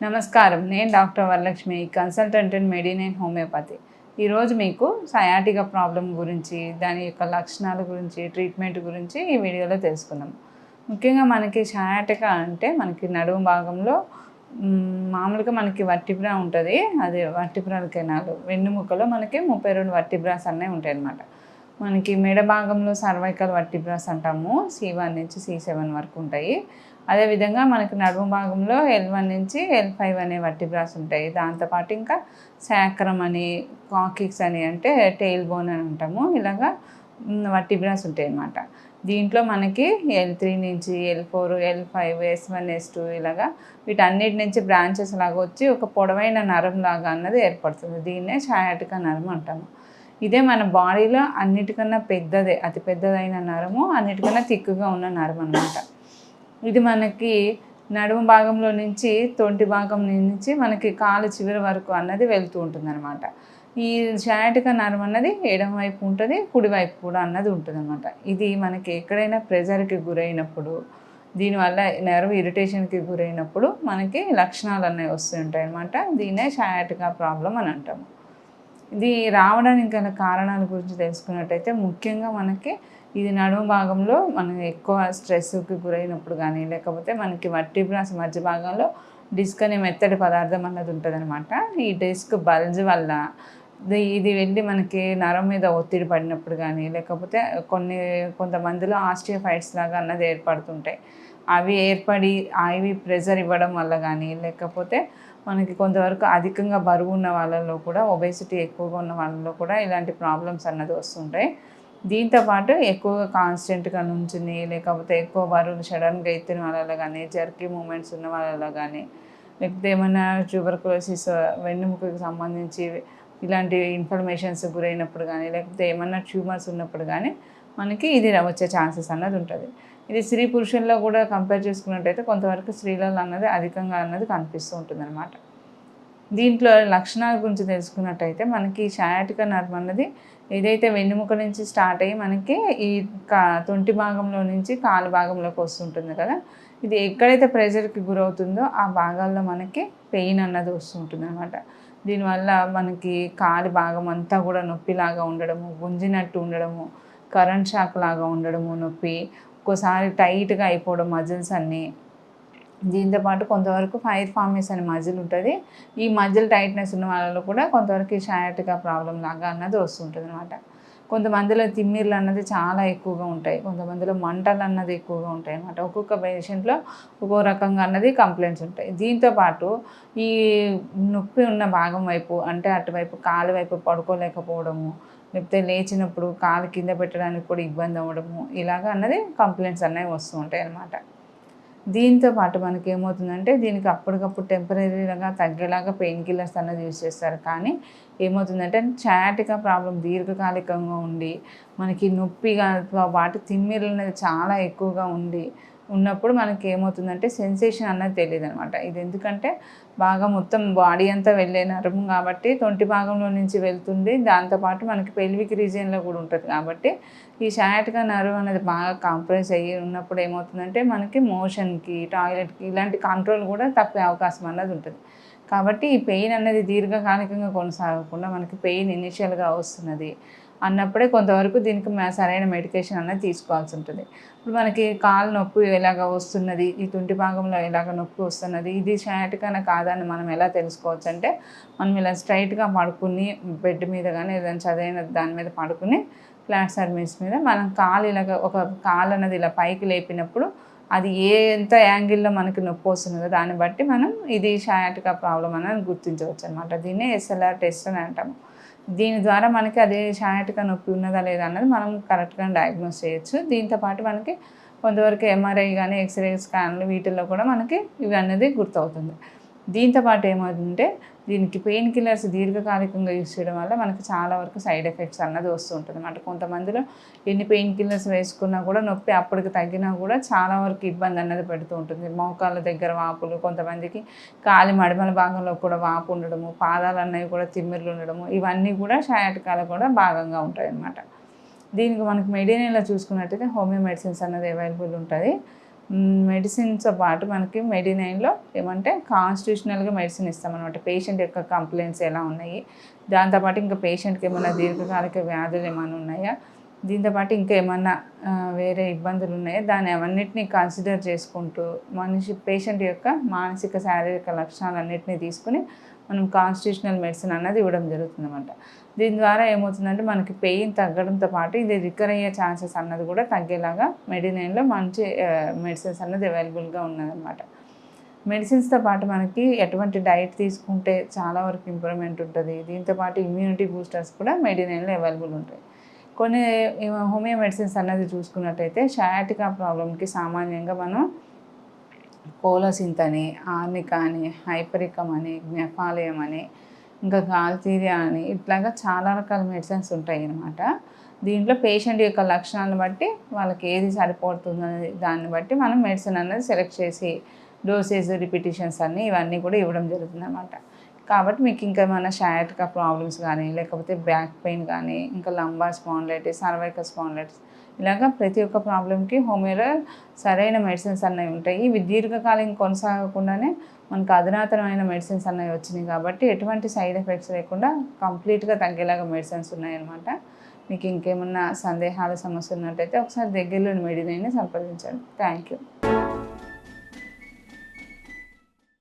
నమస్కారం. నేను doctor Varalakshmi consultant and Medinine homeopathy. ఈరోజు మీకు సయాటిక ప్రాబ్లం గురించి దాని యొక్క లక్షణాల గురించి ట్రీట్మెంట్ గురించి ఈ వీడియోలో తెలుసుకుందాం. ముఖ్యంగా మనకి సయాటిక అంటే మనకి నడుము భాగంలో మామూలుగా మనకి వర్టిబ్రా ఉంటుంది. అది వర్టిబ్రాల కెనాలు. వెన్నుముకలో మనకి ముప్పై రెండు వర్టిబ్రాస్ అనేవి ఉంటాయి అన్నమాట. మనకి మెడ భాగంలో సర్వైకల్ వర్టిబ్రాస్ అంటాము. సి వన్ నుంచి సి సెవెన్ వరకు ఉంటాయి. అదేవిధంగా మనకి నడుము భాగంలో ఎల్ వన్ నుంచి ఎల్ ఫైవ్ అనే వర్టిబ్రాస్ ఉంటాయి. దాంతోపాటు ఇంకా శాక్రం అని కాకిక్స్ అని అంటే టెయిల్ బోన్ అని అంటాము. ఇలాగా వర్టిబ్రాస్ ఉంటాయి అన్నమాట. దీంట్లో మనకి ఎల్ త్రీ నుంచి L four L five S one S two ఇలాగా వీటన్నిటి నుంచి బ్రాంచెస్ లాగా వచ్చి ఒక పొడవైన నరం లాగా అన్నది ఏర్పడుతుంది. దీన్నే ఛాయాటిక నరం అంటాము. ఇదే మన బాడీలో అన్నిటికన్నా పెద్దదే అతి పెద్దదైన నరము అన్నిటికన్నా తిక్కుగా ఉన్న నరం అనమాట ఇది మనకి నడుము భాగంలో నుంచి తొంటి భాగం నుంచి మనకి కాలు చివరి వరకు అన్నది వెళ్తూ ఉంటుంది అనమాట ఈ షాటిక నరం అన్నది ఎడమ వైపు ఉంటుంది కుడివైపు కూడా అన్నది ఉంటుంది అనమాట ఇది మనకి ఎక్కడైనా ప్రెజర్కి గురైనప్పుడు దీనివల్ల నర్వ్ ఇరిటేషన్కి గురైనప్పుడు మనకి లక్షణాలు అనేవి వస్తుంటాయి అనమాట దీన్నే షాటిక ప్రాబ్లం అని అంటాము. ఇది రావడానికి గల కారణాల గురించి తెలుసుకున్నట్టయితే ముఖ్యంగా మనకి ఇది నడుము భాగంలో మనం ఎక్కువ స్ట్రెస్కి గురైనప్పుడు కానీ లేకపోతే మనకి వర్టిబ్రాస్ మధ్య భాగంలో డిస్క్ అనే మెత్తటి పదార్థం అన్నది ఉంటుందన్నమాట. ఈ డిస్క్ బల్జ్ వల్ల ఇది ఇది వెళ్ళి మనకి నరం మీద ఒత్తిడి పడినప్పుడు కానీ లేకపోతే కొన్ని కొంతమందిలో ఆస్టియోఫైట్స్ లాగా అన్నది ఏర్పడుతుంటాయి. అవి ఏర్పడి అవి ప్రెజర్ ఇవ్వడం వల్ల కానీ లేకపోతే మనకి కొంతవరకు అధికంగా బరువు ఉన్న వాళ్ళలో కూడా ఒబేసిటీ ఎక్కువగా ఉన్న వాళ్ళలో కూడా ఇలాంటి ప్రాబ్లమ్స్ అన్నది వస్తుంటాయి. దీంతో పాటు ఎక్కువగా కాన్స్టెంట్గా నుంచుని లేకపోతే ఎక్కువ బరువులు సడన్గా ఎత్తిన వాళ్ళలో కానీ జర్కీ మూమెంట్స్ ఉన్న వాళ్ళలో కానీ లేకపోతే ఏమైనా ట్యూబర్కులోసిస్ వెన్నుముకకు సంబంధించి ఇలాంటి ఇన్ఫర్మేషన్స్ గురైనప్పుడు కానీ లేకపోతే ఏమన్నా ట్యూమర్స్ ఉన్నప్పుడు కానీ మనకి ఇది వచ్చే ఛాన్సెస్ అన్నది ఉంటుంది. ఇది స్త్రీ పురుషుల్లో కూడా కంపేర్ చేసుకున్నట్టయితే కొంతవరకు స్త్రీలలో అన్నది అధికంగా అన్నది కనిపిస్తూ ఉంటుంది అనమాట దీంట్లో లక్షణాల గురించి తెలుసుకున్నట్టయితే మనకి షయాటిక నర్వ్ అన్నది ఏదైతే వెన్నుముక నుంచి స్టార్ట్ అయ్యి మనకి ఈ కా తొంటి భాగంలో నుంచి కాలు భాగంలోకి వస్తుంటుంది కదా ఇది ఎక్కడైతే ప్రెషర్కి గురవుతుందో ఆ భాగాల్లో మనకి పెయిన్ అన్నది వస్తుంటుంది అనమాట దీనివల్ల మనకి కాలి భాగం అంతా కూడా నొప్పిలాగా ఉండడము గుంజినట్టు ఉండడము కరెంట్ షాక్ లాగా ఉండడము నొప్పి ఒక్కోసారి టైట్గా అయిపోవడం మజిల్స్ అన్నీ దీంతో పాటు కొంతవరకు ఫైర్ ఫార్మేస్ అనే మజిల్ ఉంటుంది. ఈ మజిల్ టైట్నెస్ ఉన్న వాళ్ళలో కూడా కొంతవరకు ఈ ప్రాబ్లం లాగా అన్నది వస్తుంటుంది అనమాట కొంతమందిలో తిమ్మిర్లు అన్నది చాలా ఎక్కువగా ఉంటాయి. కొంతమందిలో మంటలు అన్నది ఎక్కువగా ఉంటాయి అన్నమాట ఒక్కొక్క పేషెంట్లో ఒక్కో రకంగా అన్నది కంప్లైంట్స్ ఉంటాయి. దీంతో పాటు ఈ నొప్పి ఉన్న భాగం వైపు అంటే అటువైపు కాలు వైపు పడుకోలేకపోవడము లేకపోతే లేచినప్పుడు కాలు కింద పెట్టడానికి కూడా ఇబ్బంది అవ్వడము ఇలాగ అన్నది కంప్లైంట్స్ అనేవి వస్తూ ఉంటాయి అన్నమాట దీంతో పాటు మనకి ఏమవుతుందంటే దీనికి అప్పటికప్పుడు టెంపరీగా తగ్గేలాగా పెయిన్ కిల్లర్స్ అన్నది యూజ్ చేస్తారు. కానీ ఏమవుతుందంటే చాటిక ప్రాబ్లం దీర్ఘకాలికంగా ఉండి మనకి నొప్పిగా వాటి తిమ్మిర్లు అనేది చాలా ఎక్కువగా ఉండి ఉన్నప్పుడు మనకి ఏమవుతుందంటే సెన్సేషన్ అన్నది తెలియదు అనమాట ఇది ఎందుకంటే బాగా మొత్తం బాడీ అంతా వెళ్ళే నరము కాబట్టి తొంటి భాగంలో నుంచి వెళ్తుంది దాంతోపాటు మనకి పెల్విక్ రీజియన్లో కూడా ఉంటుంది కాబట్టి ఈ షయాటికా నర్వ్ అనేది బాగా కాంప్రెస్ అయ్యి ఉన్నప్పుడు ఏమవుతుందంటే మనకి మోషన్కి టాయిలెట్కి ఇలాంటి కంట్రోల్ కూడా తప్పే అవకాశం అన్నది ఉంటుంది. కాబట్టి ఈ పెయిన్ అనేది దీర్ఘకాలికంగా కొనసాగకుండా మనకి పెయిన్ ఇనిషియల్గా వస్తున్నది అన్నప్పుడే కొంతవరకు దీనికి సరైన మెడికేషన్ అనేది తీసుకోవాల్సి ఉంటుంది. ఇప్పుడు మనకి కాలు నొప్పి ఎలాగ వస్తున్నది ఈ తుంటి భాగంలో ఎలాగ నొప్పి వస్తున్నది ఇది షయాటికాన కాదని మనం ఎలా తెలుసుకోవచ్చు అంటే మనం ఇలా స్ట్రైట్గా పడుకుని బెడ్ మీద కానీ ఏదైనా చదివిన దాని మీద పడుకుని ఫ్లాట్ సర్వీస్ మీద మనం కాలు ఇలాగ ఒక కాలు అన్నది ఇలా పైకి లేపినప్పుడు అది ఏ ఎంత యాంగిల్లో మనకి నొప్పి వస్తున్నదో దాన్ని బట్టి మనం ఇది షయాటికా ప్రాబ్లం అని గుర్తించవచ్చు అనమాట దీన్నే ఎస్ఎల్ఆర్ టెస్ట్ అని అంటాము. దీని ద్వారా మనకి అదే షయాటికా నొప్పి ఉన్నదా లేదా అన్నది మనం కరెక్ట్గా డయాగ్నోస్ చేయొచ్చు. దీంతో పాటు మనకి కొంతవరకు ఎంఆర్ఐ కానీ ఎక్స్రే స్కాన్లు వీటిల్లో కూడా మనకి ఇవి అనేది గుర్తవుతుంది. దీంతో పాటు ఏమవుతుందంటే దీనికి పెయిన్ కిల్లర్స్ దీర్ఘకాలికంగా యూస్ చేయడం వల్ల మనకి చాలా వరకు సైడ్ ఎఫెక్ట్స్ అన్నది వస్తూ ఉంటుంది. అన్నమాట కొంతమందిలో ఎన్ని పెయిన్ కిల్లర్స్ వేసుకున్నా కూడా నొప్పి అప్పటికి తగ్గినా కూడా చాలా వరకు ఇబ్బంది అన్నది పెడుతూ ఉంటుంది. మోకాళ్ళ దగ్గర వాపులు కొంతమందికి కాలి మడమల భాగంలో కూడా వాపు ఉండడము పాదాలు అన్నవి కూడా తిమ్మిర్లు ఉండడము ఇవన్నీ కూడా షయాటికాలు కూడా భాగంగా ఉంటాయి అన్నమాట దీనికి మనకు మెడినేలో చూసుకున్నట్టయితే హోమియో మెడిసిన్స్ అన్నది అవైలబుల్ ఉంటుంది. మెడిసిన్స్తో పాటు మనకి మెడినైన్లో ఏమంటే కాన్స్టిట్యూషనల్గా మెడిసిన్ ఇస్తామన్నమాట. పేషెంట్ యొక్క కంప్లైంట్స్ ఎలా ఉన్నాయి? దాంతోపాటు ఇంకా పేషెంట్కి ఏమైనా దీర్ఘకాలిక వ్యాధులు ఏమైనా ఉన్నాయా? దీంతోపాటు ఇంకా ఏమన్నా వేరే ఇబ్బందులు ఉన్నాయా? దాన్ని అవన్నిటిని కన్సిడర్ చేసుకుంటూ మనిషి పేషెంట్ యొక్క మానసిక శారీరక లక్షణాలన్నింటినీ తీసుకుని మనం కాన్స్టిట్యూషనల్ మెడిసిన్ అన్నది ఇవ్వడం జరుగుతుందన్నమాట. దీని ద్వారా ఏమవుతుందంటే మనకి పెయిన్ తగ్గడంతో పాటు ఇది రికర్ అయ్యే ఛాన్సెస్ అన్నది కూడా తగ్గేలాగా మెడినైన్లో మంచి మెడిసిన్స్ అన్నది అవైలబుల్గా ఉన్నదన్నమాట. మెడిసిన్స్తో పాటు మనకి ఎటువంటి డైట్ తీసుకుంటే చాలా వరకు ఇంప్రూవ్మెంట్ ఉంటుంది. దీంతో పాటు ఇమ్యూనిటీ బూస్టర్స్ కూడా మెడినైన్లో అవైలబుల్ ఉంటాయి. కొన్ని హోమియో మెడిసిన్స్ అన్నది చూసుకున్నట్టయితే షయాటికా ప్రాబ్లంకి సామాన్యంగా మనం కోలసింత్ అని ఆర్నికా అని హైపరికం అని జ్ఞఫాలయం అని ఇంకా గాల్తీరియా అని ఇట్లాగా చాలా రకాల మెడిసిన్స్ ఉంటాయి అన్నమాట దీంట్లో పేషెంట్ యొక్క లక్షణాలను బట్టి వాళ్ళకి ఏది సరిపోతుంది అనేది దాన్ని బట్టి మనం మెడిసిన్ అనేది సెలెక్ట్ చేసి డోసేజ్ రిపిటేషన్స్ అన్నీ ఇవన్నీ కూడా ఇవ్వడం జరుగుతుంది అన్నమాట కాబట్టి మీకు ఇంకా ఏమైనా షయాటికా ప్రాబ్లమ్స్ కానీ లేకపోతే బ్యాక్ పెయిన్ కానీ ఇంకా లంబార్ స్పాండ్లైటిస్ సర్వైకల్ స్పాండ్లైటిస్ ఇలాగా ప్రతి ఒక్క ప్రాబ్లంకి హోమియోలో సరైన మెడిసిన్స్ అన్నవి ఉంటాయి. ఇవి దీర్ఘకాలం కొనసాగకుండానే మనకు అధునాతనమైన మెడిసిన్స్ అన్నవి వచ్చినాయి కాబట్టి ఎటువంటి సైడ్ ఎఫెక్ట్స్ లేకుండా కంప్లీట్గా తగ్గేలాగా మెడిసిన్స్ ఉన్నాయన్నమాట. మీకు ఇంకేమన్నా సందేహాలు సమస్య ఉన్నట్టయితే ఒకసారి దగ్గరలోని మెడినైనా సంప్రదించండి. Thank you